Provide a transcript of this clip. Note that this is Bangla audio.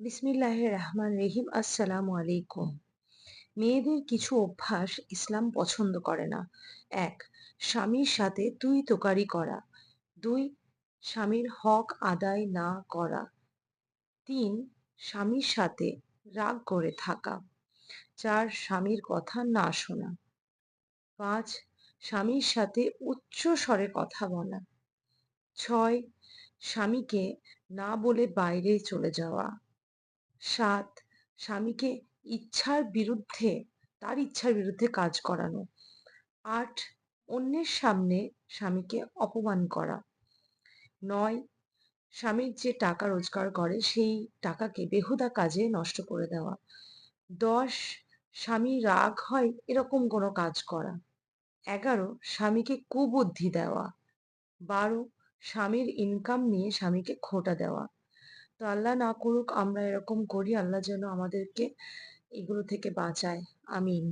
বিসমিল্লাহ রহমান রহিম, আসসালামু আলাইকুম। মেয়েদের কিছু অভ্যাস ইসলাম পছন্দ করে না। এক, স্বামীর সাথে তুই তোকারি করা। দুই, স্বামীর হক আদায় না করা। তিন, স্বামীর সাথে রাগ করে থাকা। চার, স্বামীর কথা না শোনা। পাঁচ, স্বামীর সাথে উচ্চ স্বরে কথা বলা। ছয়, স্বামীকে না বলে বাইরে চলে যাওয়া। সাত, স্বামীকে ইচ্ছার বিরুদ্ধে, তার ইচ্ছার বিরুদ্ধে কাজ করানো। আট, অন্যের সামনে স্বামীকে অপমান করা। নয়, স্বামীর যে টাকা রোজগার করে, সেই টাকাকে বেহুদা কাজে নষ্ট করে দেওয়া। দশ স্বামী রাগ হয় এরকম কোনো কাজ করা। এগারো, স্বামীকে কুবুদ্ধি দেওয়া। বারো, স্বামীর ইনকাম নিয়ে স্বামীকে খোটা দেওয়া। তো আল্লাহ না করুক আমরা এরকম করি আল্লাহ যেন আমাদেরকে এগুলো থেকে বাঁচায়। আমিন।